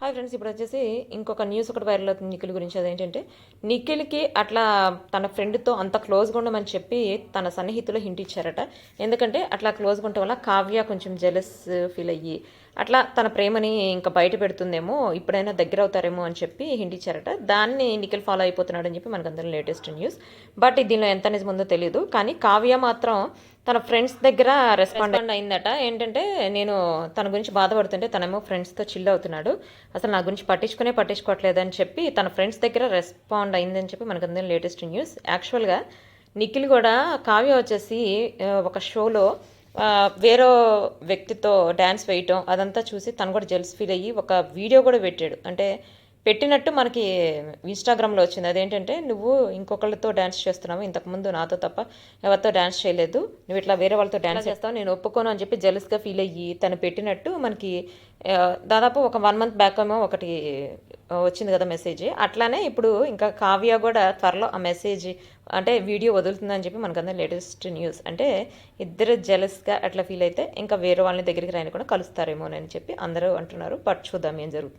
Hi friends ఇప్పుడు వచ్చేసి ఇంకొక న్యూస్ ఒకటి వైరల్ అవుతుంది నిఖిల్ గురించి. అదేంటంటే నిఖిల్కి అట్లా తన ఫ్రెండ్తో అంత క్లోజ్గా ఉండమని చెప్పి తన సన్నిహితులు హింట్ ఇచ్చారట. ఎందుకంటే అట్లా క్లోజ్గా ఉండటం వల్ల కావ్య కొంచెం జెలస్ ఫీల్ అయ్యి అట్లా తన ప్రేమని ఇంకా బయట పెడుతుందేమో ఇప్పుడైనా దగ్గర అవుతారేమో అని చెప్పి హింట్ ఇచ్చారట దాన్ని నిఖిల్ ఫాలో అయిపోతున్నాడని చెప్పి మనకందరం లేటెస్ట్ న్యూస్. బట్ దీనిలో ఎంత నిజముందో తెలియదు కానీ కావ్య మాత్రం తన ఫ్రెండ్స్ దగ్గర రెస్పాండ్ అయిందట. ఏంటంటే నేను తన గురించి బాధపడుతుంటే తనేమో ఫ్రెండ్స్తో చిల్ అవుతున్నాడు. అసలు నా గురించి పట్టించుకునే పట్టించుకోవట్లేదు అని చెప్పి తన ఫ్రెండ్స్ దగ్గర రెస్పాండ్ అయిందని చెప్పి మనకందరం లేటెస్ట్ న్యూస్. యాక్చువల్గా నిఖిల్ కూడా కావ్య వచ్చేసి ఒక షోలో వేరే వ్యక్తితో డ్యాన్స్ వేయటం అదంతా చూసి తను కూడా జెల్స్ ఫీల్ అయ్యి ఒక వీడియో కూడా పెట్టాడు. అంటే పెట్టినట్టు మనకి ఇన్స్టాగ్రామ్లో వచ్చింది. అదేంటంటే నువ్వు ఇంకొకళ్ళతో డ్యాన్స్ చేస్తున్నావు ఇంతకుముందు నాతో తప్ప ఎవరితో డ్యాన్స్ చేయలేదు నువ్వు ఇట్లా వేరే వాళ్ళతో డ్యాన్స్ చేస్తావు నేను ఒప్పుకోను అని చెప్పి జెలస్గా ఫీల్ అయ్యి తను పెట్టినట్టు మనకి దాదాపు ఒక వన్ మంత్ బ్యాక్ ఏమో ఒకటి వచ్చింది కదా మెసేజ్ అట్లానే ఇప్పుడు ఇంకా కావ్య కూడా త్వరలో ఆ మెసేజ్ అంటే వీడియో వదులుతుందని చెప్పి మనకందరం లేటెస్ట్ న్యూస్ అంటే ఇద్దరు జెలస్గా అట్లా ఫీల్ అయితే ఇంకా వేరే వాళ్ళని దగ్గరికి రాయని కూడా కలుస్తారేమోనని చెప్పి అందరూ అంటున్నారు. బట్ చూద్దాం ఏం జరుగుతుందని.